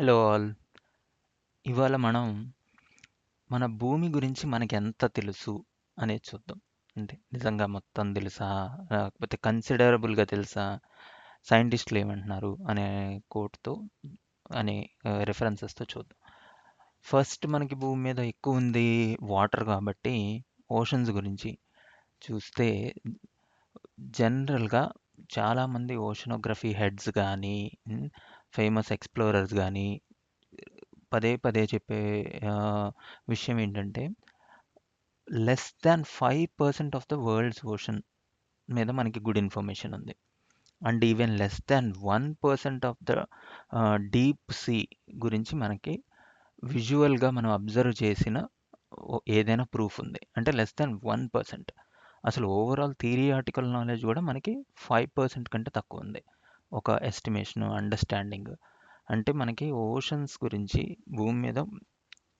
Hello all. ఇవాళ మనం మన భూమి గురించి మనకి ఎంత తెలుసు అనేది చూద్దాం. అంటే నిజంగా మొత్తం తెలుసా? లేకపోతే కన్సిడరబుల్‌గా తెలుసా? సైంటిస్టులు ఏమంటున్నారు? అనే కోట్‌తో అనే రెఫరెన్సెస్తో చూద్దాం. ఫస్ట్ మనకి భూమి మీద ఎక్కువ ఉంది వాటర్ కాబట్టి ఓషన్స్ గురించి చూస్తే జనరల్‌గా చాలామంది ఓషనోగ్రఫీ హెడ్స్ కానీ ఫేమస్ ఎక్స్‌ప్లోరర్స్ కానీ పదే పదే చెప్పే విషయం ఏంటంటే less than five percent of the world's ocean మీద మనకి గుడ్ ఇన్ఫర్మేషన్ ఉంది. And even less than one percent of the deep sea గురించి మనకి విజువల్‌గా మనం అబ్జర్వ్ చేసిన ఓ ఏదైనా ప్రూఫ్ ఉంది. అంటే లెస్ దాన్ వన్ పర్సెంట్ అసలు ఓవరాల్ థియరియాటికల్ నాలెడ్జ్ కూడా మనకి ఫైవ్ పర్సెంట్ కంటే తక్కువ ఉంది ఒక ఎస్టిమేషన్, అండర్‌స్టాండింగ్. అంటే మనకి ఓషన్స్ గురించి భూమి మీద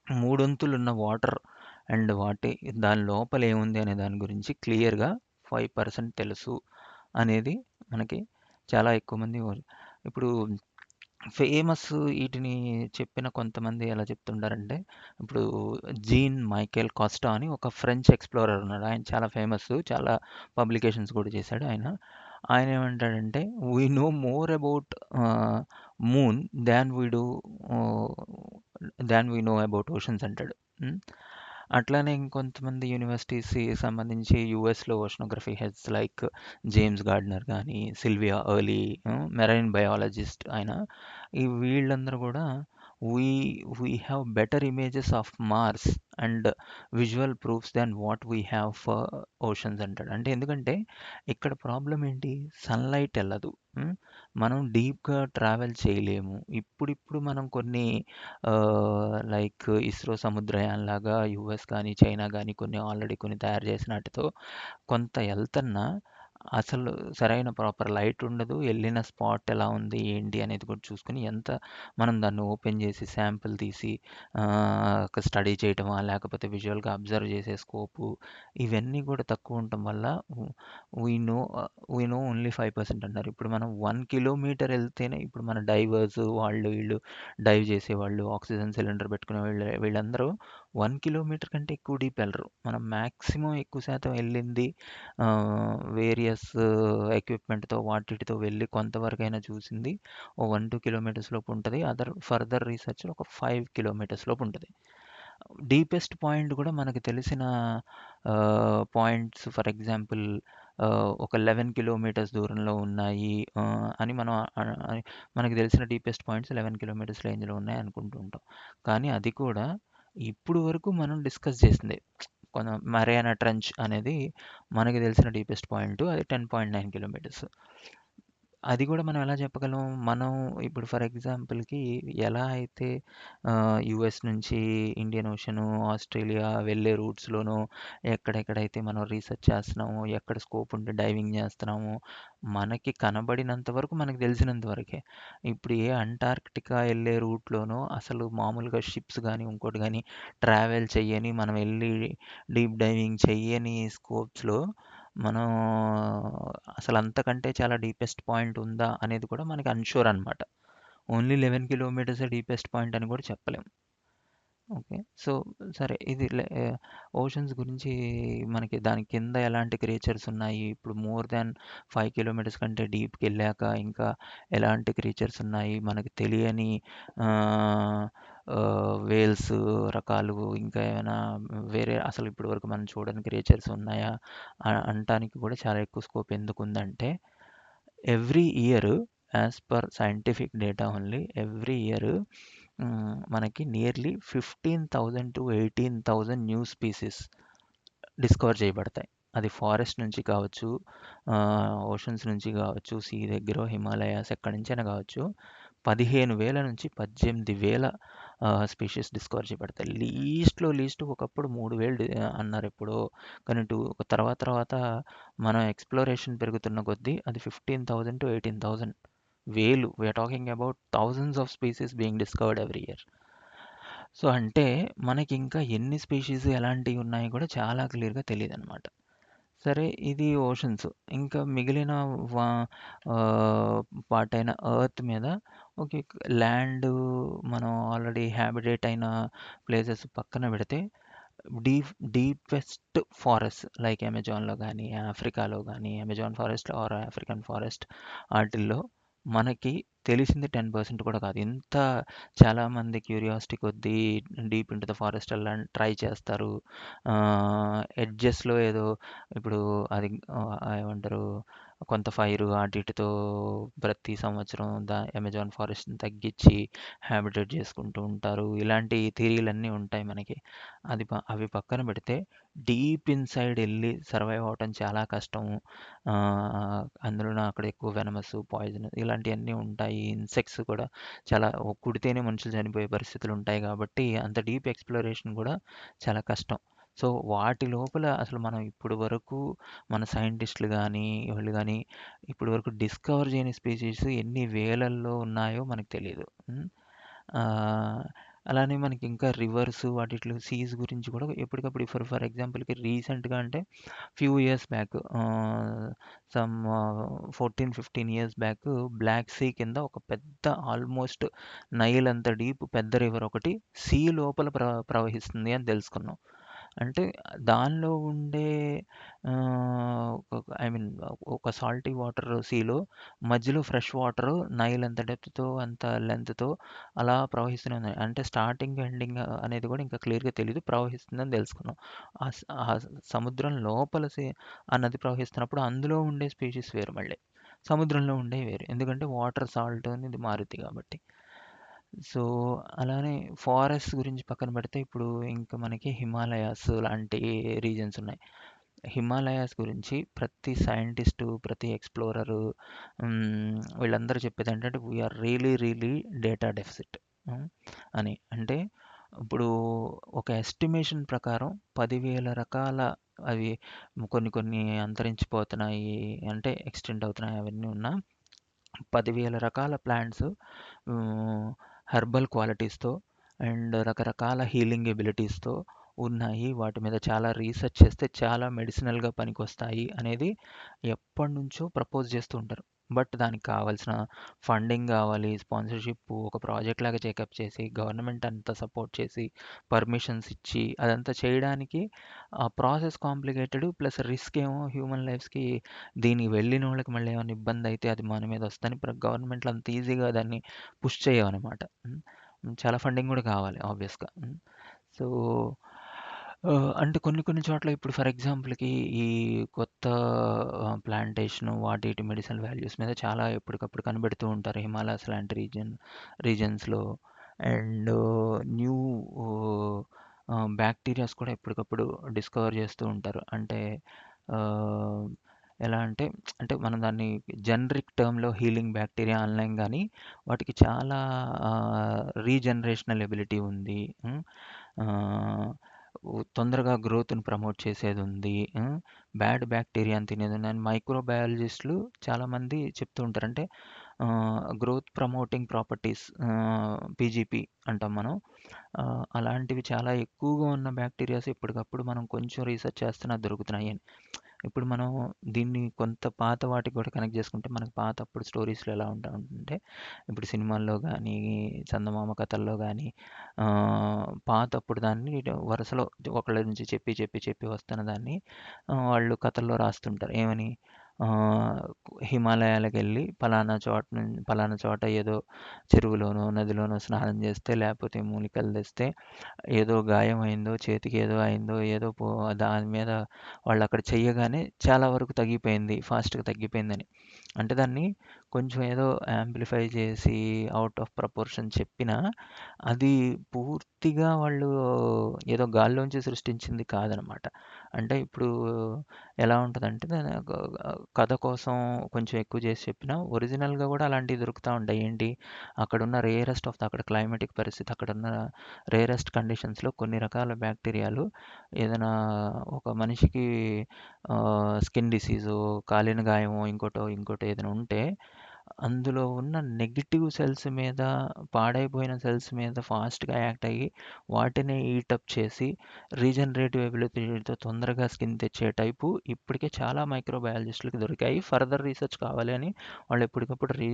మూడొంతులున్న వాటర్ అండ్ వాటి దాని లోపల ఏముంది అనే దాని గురించి క్లియర్‌గా ఫైవ్ పర్సెంట్ తెలుసు అనేది మనకి చాలా ఎక్కువ మంది ఇప్పుడు ఫేమస్ వీటిని చెప్పిన కొంతమంది ఎలా చెప్తుంటారంటే ఇప్పుడు జీన్ మైకేల్ కాస్టా అని ఒక ఫ్రెంచ్ ఎక్స్‌ప్లోరర్ ఉన్నాడు. ఆయన చాలా ఫేమస్. చాలా పబ్లికేషన్స్ కూడా చేశాడు ఆయన. ఆయన ఏమంటాడంటే we know more about moon than we do than we know about oceans అంటాడు. అట్లానే ఇంకొంతమంది యూనివర్సిటీస్‌కి సంబంధించి యూఎస్‌లో oceanography heads like James Gardner కానీ సిల్వియా ఎర్లీ మెరైన్ బయాలజిస్ట్ ఆయన. ఈ వీళ్ళందరూ కూడా we we have better images of Mars and visual proofs then what we have for oceans అంటాడు. అంటే ఎందుకంటే ఇక్కడ ప్రాబ్లమ్ ఏంటి? సన్‌లైట్ వెళ్ళదు hmm? మనం డీప్‌గా ట్రావెల్ చేయలేము. ఇప్పుడిప్పుడు మనం కొన్ని లైక్ ఇస్రో సముద్రయాన్‌లాగా యూఎస్ కానీ చైనా కానీ కొన్ని ఆల్రెడీ కొన్ని తయారు చేసినటితో కొంత వెళ్తున్నా అసలు సరైన ప్రాపర్ లైట్ ఉండదు. ఎళ్ళిన స్పాట్ ఎలా ఉంది? ఏంటి? అనేది కూడా చూసుకొని ఎంత మనం దాన్ని ఓపెన్ చేసి శాంపిల్ తీసి ఆహ్, ఒక స్టడీ చేయటమా? లేకపోతే విజువల్‌గా అబ్జర్వ్ చేసే స్కోపు ఇవన్నీ కూడా తక్కువ ఉండటం వల్ల we know we know only 5% అంటారు. ఇప్పుడు మనం 1 కిలోమీటర్ ఎళ్తేనే ఇప్పుడు మన డైవర్స్ వాళ్ళు వీళ్ళు డైవ్ చేసేవాళ్ళు, ఆక్సిజన్ సిలిండర్ పెట్టుకునే వీళ్ళు వీళ్ళందరూ వన్ కిలోమీటర్ కంటే ఎక్కువ డీప్ వెళ్ళరు. మనం మ్యాక్సిమం ఎక్కువ శాతం వెళ్ళింది వేరియస్ ఎక్విప్‌మెంట్‌తో వాటిటితో వెళ్ళి కొంతవరకైనా చూసింది ఓ 1, 2 కిలోమీటర్స్ లోపు ఉంటుంది. అదర్ ఫర్దర్ రీసెర్చ్ ఒక ఫైవ్ కిలోమీటర్స్ లోపు ఉంటుంది. డీపెస్ట్ పాయింట్ కూడా మనకు తెలిసిన పాయింట్స్ ఫర్ ఎగ్జాంపుల్ ఒక 11 కిలోమీటర్స్ దూరంలో ఉన్నాయి అని మనం మనకు తెలిసిన డీపెస్ట్ పాయింట్స్ 11 కిలోమీటర్స్ రేంజ్‌లో ఉన్నాయి అనుకుంటూ ఉంటాం. కానీ అది కూడా ఇప్పుడు వరకు మనం డిస్కస్ చేసిందే. కొంత మరేనా ట్రెంచ్ అనేది మనకి తెలిసిన డీపెస్ట్ పాయింట్. అది 10.9 కిలోమీటర్స్. అది కూడా మనం ఎలా చెప్పగలం? మనం ఇప్పుడు ఫర్ ఎగ్జాంపుల్‌కి ఎలా అయితే ఆహ్, యూఎస్ నుంచి ఇండియన్ ఓషను, ఆస్ట్రేలియా వెళ్ళే రూట్స్‌లోనో ఎక్కడెక్కడైతే మనం రీసెర్చ్ చేస్తున్నామో, ఎక్కడ స్కోప్ ఉంటే డైవింగ్ చేస్తున్నామో, మనకి కనబడినంత వరకు మనకు తెలిసినంత వరకే. ఇప్పుడు ఏ అంటార్క్టికా వెళ్ళే రూట్‌లోనో అసలు మామూలుగా షిప్స్ కానీ ఇంకోటి కానీ ట్రావెల్ చెయ్యని, మనం వెళ్ళి డీప్ డైవింగ్ చెయ్యని స్కోప్స్‌లో మనం అసలు అంతకంటే చాలా డీపెస్ట్ పాయింట్ ఉందా అనేది కూడా మనకి అన్‌ష్యూర్ అనమాట. Only eleven kilometres deepest point అని కూడా చెప్పలేం. ఓకే. సో, సరే ఇది లే ఓషన్స్ గురించి మనకి దాని కింద ఎలాంటి క్రియేచర్స్ ఉన్నాయి? ఇప్పుడు మోర్ దాన్ ఫైవ్ కిలోమీటర్స్ కంటే డీప్‌కెళ్ళాక ఇంకా ఎలాంటి క్రియేచర్స్ ఉన్నాయి? మనకు తెలియని వేల్స్ రకాలు ఇంకా ఏమైనా వేరే అసలు ఇప్పటి వరకు మనం చూడని క్రియేచర్స్ ఉన్నాయా? అనటానికి కూడా చాలా ఎక్కువ scope ఎందుకుందంటే every year as per scientific data only every year మనకి నియర్లీ 15,000-18,000 న్యూ స్పీసీస్ డిస్కవర్ చేయబడతాయి. అది ఫారెస్ట్ నుంచి కావచ్చు, ఓషన్స్ నుంచి కావచ్చు, సీ దగ్గర హిమాలయాస్ ఎక్కడి నుంచైనా కావచ్చు. 15,000 నుంచి పద్దెనిమిది వేల స్పీషీస్ డిస్కవర్ చేయబడతాయి. లీస్ట్‌లో లీస్ట్ ఒకప్పుడు మూడు వేలు అన్నారు ఎప్పుడో. కానీ టూ తర్వాత తర్వాత మన ఎక్స్‌ప్లోరేషన్ పెరుగుతున్న కొద్దీ అది 15,000-18,000 వేలు. We're talking about thousands of species being discovered every year. So, అంటే మనకి ఇంకా ఎన్ని స్పీషీస్ ఎలాంటివి ఉన్నాయి కూడా చాలా క్లియర్‌గా తెలియదు అనమాట సరే ఇది ఓషన్స్. ఇంకా మిగిలిన వా పార్ట్ అయిన ఎర్త్ మీద ఓకే. ల్యాండ్ మనం ఆల్రెడీ హ్యాబిటేట్ అయిన ప్లేసెస్ పక్కన పెడితే డీప్ డీపెస్ట్ ఫారెస్ట్ లైక్ అమెజాన్‌లో కానీ ఆఫ్రికాలో కానీ Amazon forest or African forest వాటిల్లో మనకి తెలిసింది 10% కూడా కాదు. ఇంత చాలామంది క్యూరియాసిటీ కొద్దీ డీప్ ఇంటు ద ఫారెస్ట్ ఎళ్ళాలని ట్రై చేస్తారు. ఆహ్, ఎడ్జెస్‌లో ఏదో ఇప్పుడు అది ఆహ్, ఏమంటారు కొంత ఫైరు అటు ఇటుతో ప్రతి సంవత్సరం ద అమెజాన్ ఫారెస్ట్‌ని తగ్గించి హ్యాబిటేట్ చేసుకుంటూ ఉంటారు. ఇలాంటి థిరీలన్నీ ఉంటాయి మనకి. అది ప అవి పక్కన పెడితే డీప్ ఇన్‌సైడ్ వెళ్ళి సర్వైవ్ అవ్వటం చాలా కష్టం. అందులో అక్కడ ఎక్కువ వెనమస్, పాయిజన్ ఇలాంటివన్నీ ఉంటాయి. ఇన్సెక్ట్స్ కూడా చాలా కుడితేనే మనుషులు చనిపోయే పరిస్థితులు ఉంటాయి కాబట్టి అంత డీప్ ఎక్స్‌ప్లోరేషన్ కూడా చాలా కష్టం. సో, వాటి లోపల అసలు మనం ఇప్పటి వరకు మన సైంటిస్ట్‌లు గానీ, వీళ్ళు గానీ ఇప్పటి వరకు డిస్కవర్ చేయని స్పీషీస్ ఎన్ని వేలల్లో ఉన్నాయో మనకు తెలీదు. హ్మ్. ఆహ్, అలానే మనకి ఇంకా రివర్స్ వాటిట్లో సీస్ గురించి కూడా ఎప్పటికప్పుడు ఫర్ ఫర్ ఎగ్జాంపుల్‌కి రీసెంట్‌గా అంటే few years back ah, some 14, 15 years back black sea కింద ఒక పెద్ద ఆల్మోస్ట్ నైల్ అంత డీప్ పెద్ద రివర్ ఒకటి సీ లోపల ప్ర ప్రవహిస్తుంది అని తెలుసుకున్నాం. అంటే దానిలో ఉండే ఒక ఐ మీన్ ఒక సాల్టీ వాటర్ సీలో మధ్యలో ఫ్రెష్ వాటర్ నైల్ ఎంత డెప్త్‌తో అంత లెంత్తో అలా ప్రవహిస్తూనే ఉన్నాయి. అంటే స్టార్టింగ్, ఎండింగ్ అనేది కూడా ఇంకా క్లియర్‌గా తెలియదు ప్రవహిస్తుందని తెలుసుకున్నాం. ఆ సముద్రం లోపల ఆ నది ప్రవహిస్తున్నప్పుడు అందులో ఉండే స్పీషీస్ వేరు మళ్ళీ. సముద్రంలో ఉండే వేరు. ఎందుకంటే వాటర్ సాల్ట్ అనేది మారుద్ది కాబట్టి. సో, అలానే ఫారెస్ట్ గురించి పక్కన పెడితే ఇప్పుడు ఇంకా మనకి హిమాలయాస్ లాంటి రీజన్స్ ఉన్నాయి. హిమాలయాస్ గురించి ప్రతి సైంటిస్టు, ప్రతి ఎక్స్‌ప్లోరరు హ్మ్, వీళ్ళందరూ చెప్పేదేంటంటే we are really really data deficit hmm, అని. అంటే ఇప్పుడు ఒక ఎస్టిమేషన్ ప్రకారం 10,000 రకాల అవి కొన్ని కొన్ని అంతరించిపోతున్నాయి. అంటే ఎక్స్టెండ్ అవుతున్నాయి అవన్నీ ఉన్నా 10,000 రకాల ప్లాంట్స్ హ్మ్, హెర్బల్ క్వాలిటీస్‌తో అండ్ రకరకాల హీలింగ్ ఎబిలిటీస్‌తో ఉన్నాయి. వాటి మీద చాలా రీసెర్చ్ చేస్తే చాలా మెడిసినల్‌గా పనికొస్తాయి అనేది ఎప్పటినుంచో ప్రపోజ్ చేస్తూ ఉంటారు. బట్ దానికి కావాల్సిన ఫండింగ్ కావాలి. స్పాన్సర్‌షిప్ ఒక ప్రాజెక్ట్ లాగా చెకప్ చేసి గవర్నమెంట్ అంతా సపోర్ట్ చేసి పర్మిషన్స్ ఇచ్చి అదంతా చేయడానికి ఆ ప్రాసెస్ కాంప్లికేటెడ్ ప్లస్ రిస్క్ ఏమో హ్యూమన్ లైఫ్స్‌కి దీనికి వెళ్ళిన వాళ్ళకి మళ్ళీ ఏమైనా ఇబ్బంది అయితే అది మన మీద వస్తుంది ప్ర గవర్నమెంట్‌లు అంత ఈజీగా దాన్ని పుష్ చేయమన్నమాట చాలా ఫండింగ్ కూడా కావాలి ఆబ్వియస్‌గా. సో, ఆహ్, అంటే కొన్ని కొన్ని చోట్ల ఇప్పుడు ఫర్ ఎగ్జాంపుల్‌కి ఈ కొత్త ఆహ్, వాటి ఇటు మెడిసినల్ వాల్యూస్ మీద చాలా ఎప్పటికప్పుడు కనిపెడుతూ ఉంటారు. హిమాలయాస్ లాంటి రీజియన్ రీజియన్స్‌లో అండ్ న్యూ ఆహ్, బ్యాక్టీరియాస్ కూడా ఎప్పటికప్పుడు డిస్కవర్ చేస్తూ ఉంటారు. అంటే ఆహ్, ఎలా అంటే అంటే మనం దాన్ని జనరిక్ టర్మ్‌లో హీలింగ్ బ్యాక్టీరియా అనలేం గానీ వాటికి చాలా ఆహ్, రీజనరేషనల్ ఎబిలిటీ ఉంది. హ్మ్. ఆహ్, తొందరగా గ్రోత్‌ని ప్రమోట్ చేసేది ఉంది బ్యాడ్ బ్యాక్టీరియాని తినేదుంది. అండ్ మైక్రోబయాలజిస్టులు చాలామంది చెప్తూ ఉంటారు. అంటే గ్రోత్ ప్రమోటింగ్ ప్రాపర్టీస్ పీజీపీ అంటాం మనం. అలాంటివి చాలా ఎక్కువగా ఉన్న బ్యాక్టీరియాస్ ఎప్పటికప్పుడు మనం కొంచెం రీసెర్చ్ చేస్తున్నా దొరుకుతున్నాయి అని. ఇప్పుడు మనం దీన్ని కొంత పాత వాటికి కూడా కనెక్ట్ చేసుకుంటే మనకు పాత అప్పుడు స్టోరీస్‌లో ఎలా ఉంటా ఉంటుంటే ఇప్పుడు సినిమాల్లో కానీ చందమామ కథల్లో కానీ పాత పాతప్పుడు దాన్ని వరుసలో ఒకళ్ళ నుంచి చెప్పి, చెప్పి, చెప్పి వస్తున్న దాన్ని వాళ్ళు కథల్లో రాస్తుంటారు. ఏమని? హిమాలయాలకు హిమాలయాలకెళ్ళి పలానా చోట నుం పలానా చోట ఏదో చెరువులోనో, నదిలోనో స్నానం చేస్తే లేకపోతే మూలికలు తెస్తే ఏదో గాయం అయిందో చేతికి ఏదో అయిందో, ఏదో పో దాని మీద వాళ్ళు అక్కడ చెయ్యగానే చాలా వరకు తగ్గిపోయింది. ఫాస్ట్‌గా తగ్గిపోయిందని. అంటే దాన్ని కొంచెం ఏదో యాంప్లిఫై చేసి ఔట్ ఆఫ్ ప్రపోర్షన్ చెప్పినా అది పూర్తిగా వాళ్ళు ఏదో గాల్లోంచి సృష్టించింది కాదనమాట. అంటే ఇప్పుడు ఎలా ఉంటుందంటే కథ కోసం కొంచెం ఎక్కువ చేసి చెప్పినా ఒరిజినల్‌గా కూడా అలాంటివి దొరుకుతూ ఉంటాయి. ఏంటి? అక్కడున్న రేరెస్ట్ ఆఫ్ ద అక్కడ క్లైమేటిక్ పరిస్థితి అక్కడున్న రేరెస్ట్ కండిషన్స్‌లో కొన్ని రకాల బ్యాక్టీరియాలు ఏదైనా ఒక మనిషికి స్కిన్ డిసీజు కాలిన గాయమో, ఇంకోటో, ఇంకోటో ఏదైనా ఉంటే అందులో ఉన్న నెగిటివ్ సెల్స్ మీద పాడైపోయిన సెల్స్ మీద ఫాస్ట్‌గా యాక్ట్ అయ్యి, వాటిని ఈటప్ చేసి రీజనరేటివ్ ఎబిలిటీతో తొందరగా స్కిన్ తెచ్చే టైపు ఇప్పటికే చాలా మైక్రోబయాలజిస్టులకి దొరికాయి. ఫర్దర్ రీసెర్చ్ కావాలి అని వాళ్ళు ఎప్పటికప్పుడు రీ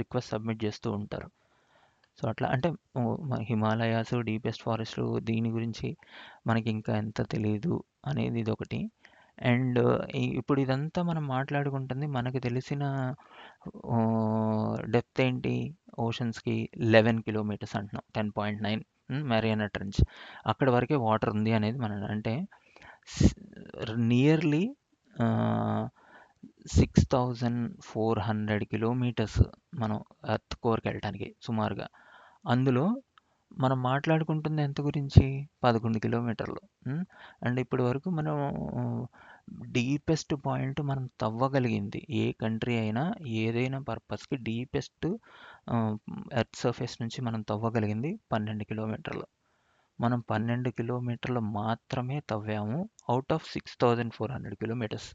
రిక్వెస్ట్ సబ్మిట్ చేస్తూ ఉంటారు. సో, అట్లా అంటే హిమాలయాస్, డీపెస్ట్ ఫారెస్ట్‌లు దీని గురించి మనకి ఇంకా ఎంత తెలియదు అనేది ఇది ఒకటి అండ్ ఇప్పుడు ఇదంతా మనం మాట్లాడుకుంటుంది మనకు తెలిసిన డెప్త్ ఏంటి ఓషన్స్‌కి 11 కిలోమీటర్స్ అంటున్నాం. 10.9 హ్మ్. Mariana Trench. అక్కడ వరకే వాటర్ ఉంది అనేది మనం అంటే nearly six thousand four hundred kilometres మనం ఎర్త్ కోర్‌కెళ్ళటానికి సుమారుగా. అందులో మనం మాట్లాడుకుంటుంది ఎంత గురించి 11 కిలోమీటర్లు. అండ్ ఇప్పటి వరకు మనం డీపెస్ట్ పాయింట్ మనం తవ్వగలిగింది ఏ కంట్రీ అయినా ఏదైనా పర్పస్‌కి డీపెస్ట్ ఎర్త్ సర్ఫేస్ నుంచి మనం తవ్వగలిగింది 12 కిలోమీటర్లు. మనం 12 కిలోమీటర్లు మాత్రమే తవ్వాము. Out of 6400 kilometres.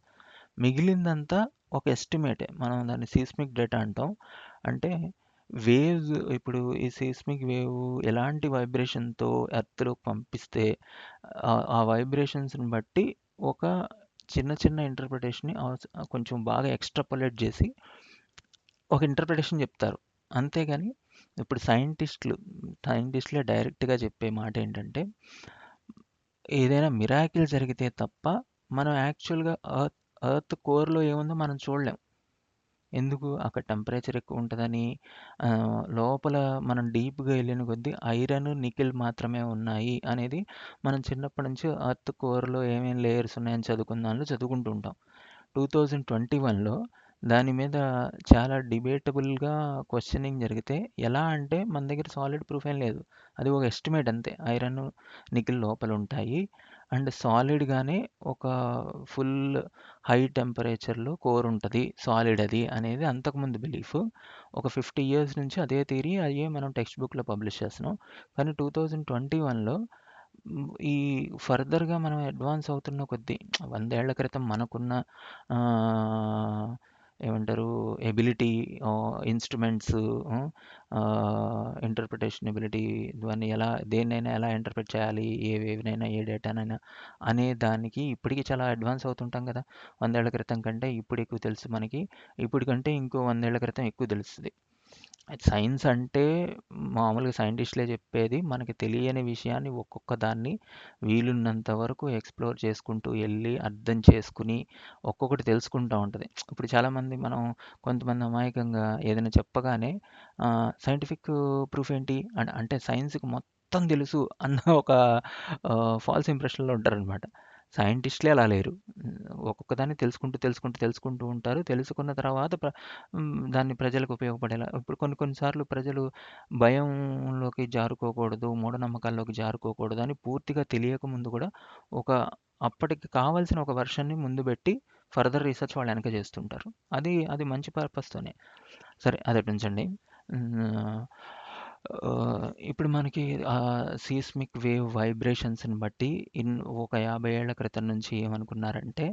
మిగిలిందంతా ఒక ఎస్టిమేటే. మనం దాన్ని సీస్మిక్ డేటా అంటాం. అంటే వేవ్స్ ఇప్పుడు ఈ సీస్మిక్ వేవ్ ఎలాంటి వైబ్రేషన్‌తో ఎర్త్‌లోకి పంపిస్తే ఆ వైబ్రేషన్స్‌ని బట్టి ఒక చిన్న చిన్న ఇంటర్ప్రిటేషన్‌ని కొంచెం బాగా ఎక్స్ట్రాపొలేట్ చేసి ఒక ఇంటర్ప్రిటేషన్ చెప్తారు. అంతేగాని ఇప్పుడు సైంటిస్ట్‌లు సైంటిస్టులే డైరెక్ట్‌గా చెప్పే మాట ఏంటంటే ఏదైనా మిరాకిల్ జరిగితే తప్ప మనం యాక్చువల్‌గా అర్త్ అర్త్ కోర్‌లో ఏముందో మనం చూడలేం. ఎందుకు? అక్కడ టెంపరేచర్ ఎక్కువ ఉంటుందని ఆహ్, లోపల మనం డీప్‌గా ఎళ్ళిన కొద్దీ ఐరన్, నికెల్ మాత్రమే ఉన్నాయి అనేది మనం చిన్నప్పటి నుంచి ఎర్త్ కోర్‌లో ఏమేం లేయర్స్ ఉన్నాయని చదువుకున్న దాంట్లో చదువుకుంటూ ఉంటాం. 2021లో దాని మీద చాలా డిబేటబుల్‌గా క్వశ్చనింగ్ జరిగితే ఎలా అంటే మన దగ్గర సాలిడ్ ప్రూఫ్ ఏం లేదు. అది ఒక ఎస్టిమేట్ అంతే. ఐరన్, నికిల్ లోపల ఉంటాయి. అండ్ సాలిడ్‌గానే ఒక ఫుల్ హై టెంపరేచర్‌లో కోర్ ఉంటుంది సాలిడ్ అది అనేది అంతకుముందు బిలీఫ్. ఒక 50 ఇయర్స్ నుంచి అదే థియరీ అయ్యే మనం టెక్స్ట్ బుక్‌లో పబ్లిష్ చేస్తున్నాం. కానీ టూ థౌసండ్ ట్వంటీ వన్లో ఈ ఫర్దర్‌గా మనం అడ్వాన్స్ అవుతున్న కొద్దీ వందేళ్ళ క్రితం మనకున్న ఏమంటారు ఎబిలిటీ ఇన్‌స్ట్రుమెంట్స్ ఇంటర్ప్రిటేషన్ ఎబిలిటీ ఇవన్నీ ఎలా దేన్నైనా ఎలా ఇంటర్ప్రిట్ చేయాలి, ఏ వేవ్‌నైనా, ఏ డేటానైనా అనే దానికి ఇప్పటికి చాలా అడ్వాన్స్ అవుతుంటాం కదా! వందేళ్ళ క్రితం కంటే ఇప్పుడు ఎక్కువ తెలుసు మనకి. ఇప్పుడు కంటే ఇంకో వందేళ్ళ క్రితం ఎక్కువ తెలుస్తుంది సైన్స్ అంటే మామూలుగా సైంటిస్ట్‌లే చెప్పేది మనకి తెలియని విషయాన్ని ఒక్కొక్క దాన్ని వీలున్నంత వరకు ఎక్స్‌ప్లోర్ చేసుకుంటూ ఎళ్ళి అర్థం చేసుకొని ఒక్కొక్కటి తెలుసుకుంటా ఉంటది. ఇప్పుడు చాలామంది మనం కొంతమంది అమాయకంగా ఏదైనా చెప్పగానే ఆహ్, సైంటిఫిక్ ప్రూఫ్ ఏంటి? అన్ అంటే సైన్స్‌కి మొత్తం తెలుసు అన్న ఒక ఆహ్, ఫాల్స్ ఇంప్రెషన్‌లో ఉంటారనమాట. సైంటిస్ట్‌లే అలా లేరు. ఒక్కొక్కదాన్ని తెలుసుకుంటూ, తెలుసుకుంటూ, తెలుసుకుంటూ ఉంటారు. తెలుసుకున్న తర్వాత ప్ర దాన్ని ప్రజలకు ఉపయోగపడేలా ఇప్పుడు కొన్ని కొన్ని సార్లు ప్రజలు భయంలోకి జారుకోకూడదు, మూఢనమ్మకాల్లోకి జారుకోకూడదు అని పూర్తిగా తెలియక ముందు కూడా ఒక అప్పటికి కావాల్సిన ఒక వర్షన్ని ముందు పెట్టి ఫర్దర్ రీసెర్చ్ వాళ్ళు వెనక చేస్తుంటారు. అది అది మంచి పర్పస్‌తోనే. సరే అదటు ఉంచండి. ఆహ్, ఇప్పుడు మనకి ఆహ్, సీస్మిక్ వేవ్ వైబ్రేషన్స్‌ని బట్టి ఇన్ ఒక 50 ఏళ్ళ క్రితం నుంచి ఏమనుకున్నారంటే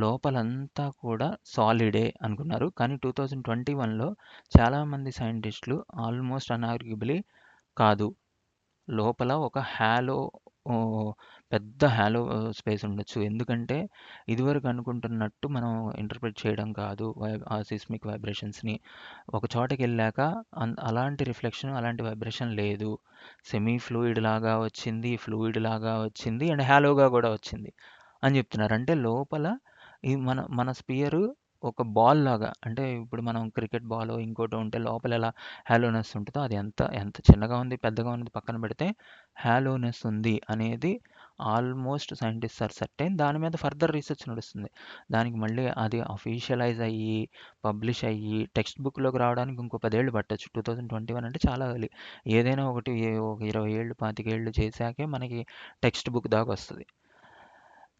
లోపలంతా కూడా సాలిడే అనుకున్నారు. కానీ 2021లో చాలామంది సైంటిస్ట్‌లు ఆల్మోస్ట్ అన్ఆర్గ్యుబుల్లీ కాదు. లోపల ఒక హాలో ఓహ్, పెద్ద హాలో స్పేస్ ఉండొచ్చు. ఎందుకంటే ఇదివరకు అనుకుంటున్నట్టు మనం ఇంటర్ప్రిట్ చేయడం కాదు. వై ఆ సిస్మిక్ వైబ్రేషన్స్‌ని. ఒక చోటకెళ్ళాక అన్ అలాంటి రిఫ్లెక్షన్, అలాంటి వైబ్రేషన్ లేదు. సెమీ ఫ్లూయిడ్ లాగా వచ్చింది, ఫ్లూయిడ్ లాగా వచ్చింది అండ్ హాలోగా కూడా వచ్చింది అని చెప్తున్నారు. అంటే లోపల ఈ మన మన స్పియరు ఒక బాల్ లాగా అంటే ఇప్పుడు మనం క్రికెట్ బాలో ఇంకోటో ఉంటే లోపల ఎలా హాలోనెస్ ఉంటుందో అది ఎంత ఎంత చిన్నగా ఉంది, పెద్దగా ఉంది పక్కన పెడితే హాలోనెస్ ఉంది అనేది ఆల్మోస్ట్ సైంటిస్ట్ ఆర్ సర్టెన్. దాని మీద ఫర్దర్ రీసెర్చ్ నడుస్తుంది. దానికి మళ్ళీ అది అఫీషియలైజ్ అయ్యి, పబ్లిష్ అయ్యి, టెక్స్ట్ బుక్‌లోకి రావడానికి ఇంకో పదేళ్ళు పట్టచ్చు టూ థౌజండ్ ట్వంటీ వన్ అంటే చాలా ఎర్లీ. ఏదైనా ఒకటి ఒక 20 ఏళ్ళు, 25 ఏళ్ళు చేశాకే మనకి టెక్స్ట్ బుక్ దాకా వస్తుంది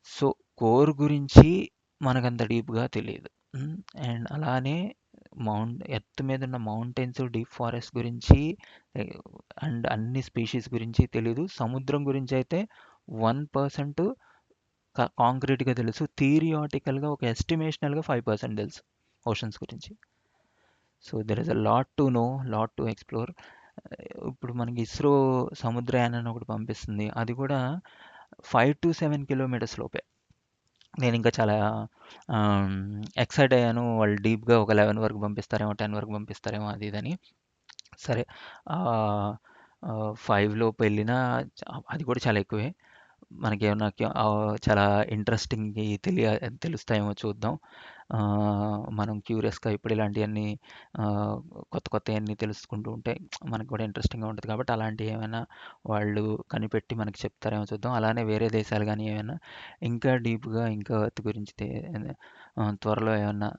సో, కోర్ గురించి మనకంత డీప్‌గా తెలియదు అండ్ అలానే మౌంట్ ఎర్త్ మీదున్న మౌంటైన్స్, డీప్ ఫారెస్ట్ గురించి అండ్ అన్ని స్పీషీస్ గురించి తెలీదు. సముద్రం గురించి అయితే వన్ పర్సెంట్ కాంక్రీట్‌గా తెలుసు. థియరియాటికల్‌గా ఒక ఎస్టిమేషనల్‌గా ఫైవ్ పర్సెంట్ తెలుసు ఓషన్స్ గురించి. So there is a lot to know lot to explore ఇప్పుడు మనకి ఇస్రో సముద్రయానని ఒకటి పంపిస్తుంది అది కూడా ఫైవ్ టు సెవెన్ కిలోమీటర్స్ లోపే నేను ఇంకా చాలా ఎక్సైట్ అయ్యాను. వాళ్ళు డీప్గా ఒక లెవెన్ వరకు పంపిస్తారేమో టెన్ వరకు పంపిస్తారేమో అది ఇదని సరే ఫైవ్ లోపు వెళ్ళినా అది కూడా చాలా ఎక్కువే. మనకి ఏమన్నా చాలా ఇంట్రెస్టింగ్ తెలియ తెలుస్తాయేమో చూద్దాం. మనం క్యూరియస్గా ఇప్పుడు ఇలాంటివన్నీ కొత్త కొత్త కొత్తవన్నీ తెలుసుకుంటూ ఉంటే మనకు కూడా ఇంట్రెస్టింగ్గా ఉంటుంది. కాబట్టి అలాంటివి ఏమైనా వాళ్ళు కనిపెట్టి మనకి చెప్తారేమో చూద్దాం. అలానే వేరే దేశాలు కానీ ఏమైనా ఇంకా డీప్గా ఇంకా ఎర్త్ గురించి త్వరలో ఏమన్నా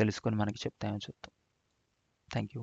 తెలుసుకొని మనకి చెప్తాయేమో చూద్దాం. Thank you